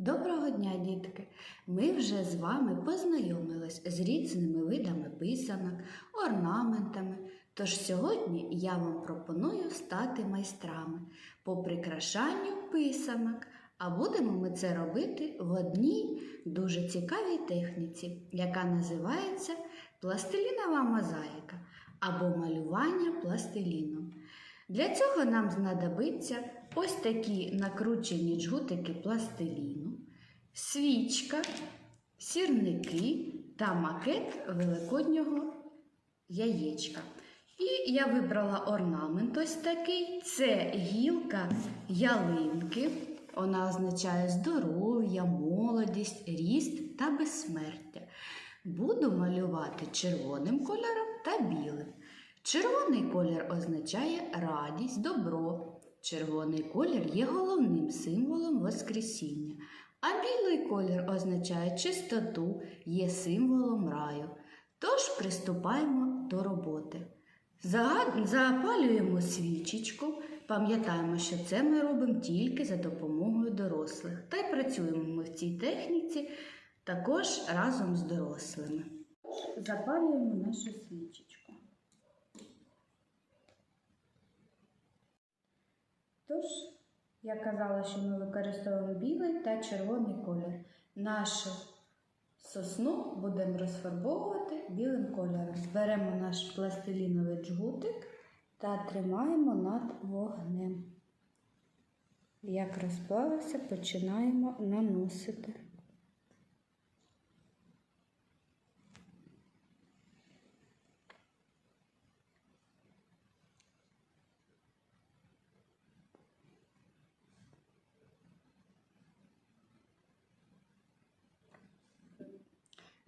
Доброго дня, дітки! Ми вже з вами познайомились з різними видами писанок, орнаментами. Тож сьогодні я вам пропоную стати майстрами по прикрашанню писанок. А будемо ми це робити в одній дуже цікавій техніці, яка називається пластилінова мозаїка або малювання пластиліном. Для цього нам знадобиться ось такі накручені джгутики пластиліну, свічка, сірники та макет великоднього яєчка. І я вибрала орнамент ось такий. Це гілка ялинки. Вона означає здоров'я, молодість, ріст та безсмертя. Буду малювати червоним кольором та білим. Червоний колір означає радість, добро. Червоний колір є головним символом Воскресіння, а білий колір означає чистоту, є символом раю. Тож приступаємо до роботи. Запалюємо свічечку, пам'ятаємо, що це ми робимо тільки за допомогою дорослих. Та й працюємо ми в цій техніці також разом з дорослими. Запалюємо нашу свічечку. Тож, я казала, що ми використовуємо білий та червоний колір. Нашу сосну будемо розфарбовувати білим кольором. Беремо наш пластиліновий джгутик та тримаємо над вогнем. Як розплавився, починаємо наносити.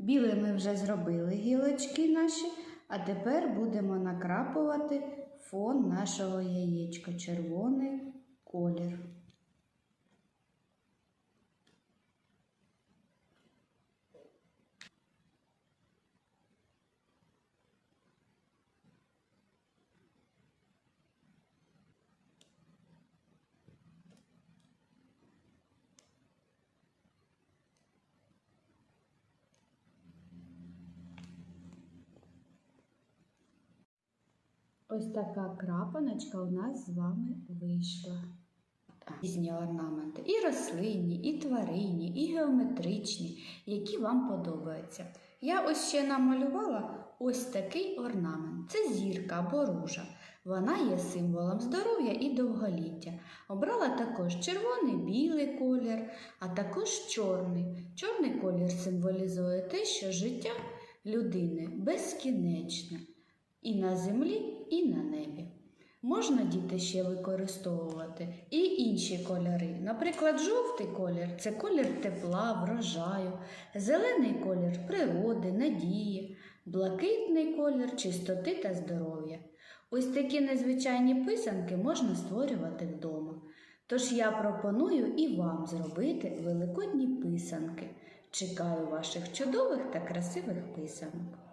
Білий ми вже зробили гілочки наші, а тепер будемо накрапувати фон нашого яєчка, червоний колір. Ось така крапаночка у нас з вами вийшла. Різні орнаменти і рослинні, і тваринні, і геометричні, які вам подобаються. Я ось ще намалювала ось такий орнамент. Це зірка або ружа. Вона є символом здоров'я і довголіття. Обрала також червоний, білий колір, а також чорний. Чорний колір символізує те, що життя людини безкінечне і на землі, і на небі. Можна діти ще використовувати і інші кольори. Наприклад, жовтий колір це колір тепла, врожаю, зелений колір природи, надії, блакитний колір чистоти та здоров'я. Ось такі незвичайні писанки можна створювати вдома. Тож я пропоную і вам зробити великодні писанки. Чекаю ваших чудових та красивих писанок.